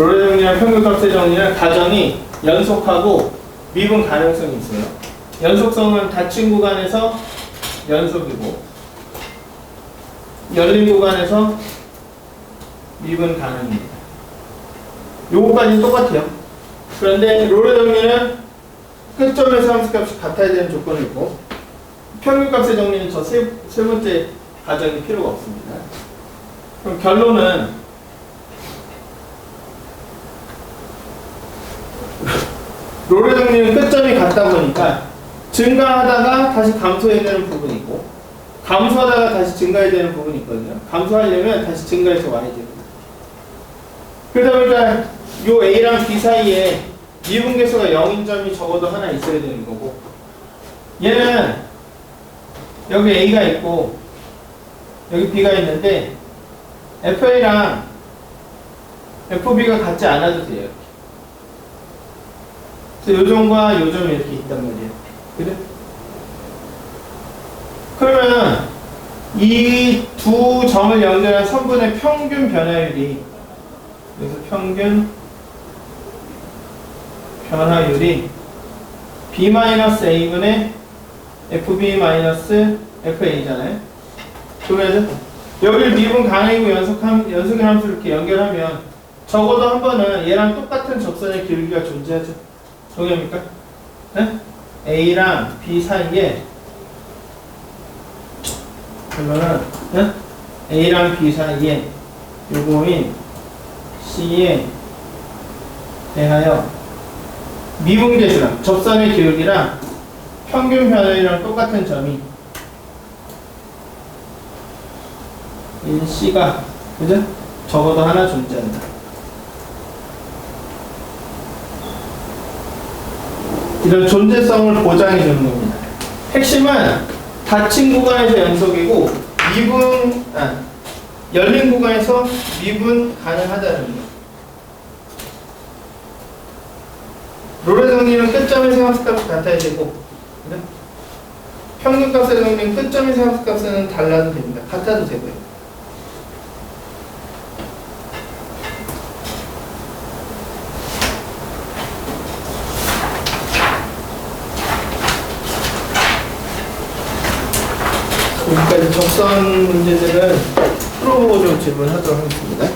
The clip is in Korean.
롤의 정리랑 평균값의 정리는 가정이 연속하고 미분 가능성이 있어요. 연속성은 닫힌 구간에서 연속이고 열린 구간에서 미분 가능입니다. 요거까지는 똑같아요. 그런데 롤의 정리는 끝점에서 함수값이 같아야 되는 조건이 있고 평균값의 정리는 저 세 세 번째 가정이 필요가 없습니다. 그럼 결론은 롤의 정리는 끝점이 같다 보니까 증가하다가 다시 감소해야 되는 부분이 있고 감소하다가 다시 증가해야 되는 부분이 있거든요. 감소하려면 다시 증가해서 와야 됩니다. 그러다 보니까 요 A랑 B 사이에 미분계수가 0인 점이 적어도 하나 있어야 되는 거고 얘는 여기 A가 있고 여기 B가 있는데 FA랑 FB가 같지 않아도 돼요. 그래서 요점과 요점이 이렇게 있단 말이에요. 그래? 그러면 이 두 점을 연결한 선분의 평균 변화율이 그래서 평균 변화율이 B-A분의 FB-FA잖아요. 그러면 여기를 미분 가능이고 연속함, 연속의 함수를 이렇게 연결하면 적어도 한 번은 얘랑 똑같은 접선의 길이가 존재하죠. 동의합니까? 네? A랑 B 사이에 그러면은 네? A랑 B 사이에 요거인 C에 대하여 미분계수랑 접선의 기울기랑 평균 변화율이랑 똑같은 점이 인 C가 그죠? 적어도 하나 존재한다. 이런 존재성을 보장해 주는 겁니다. 핵심은 닫힌 구간에서 연속이고 미분 아, 열린 구간에서 미분 가능하다는 거. 롤의 정리는 끝점에서 함수값이 같아야 되고? 평균값의 정리는 끝점에서 함수값은 달라도 됩니다. 같아도 되고요. 여기까지 접선 문제들은 풀어보고 좀 질문하도록 하겠습니다.